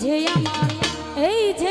যে আমার এই যে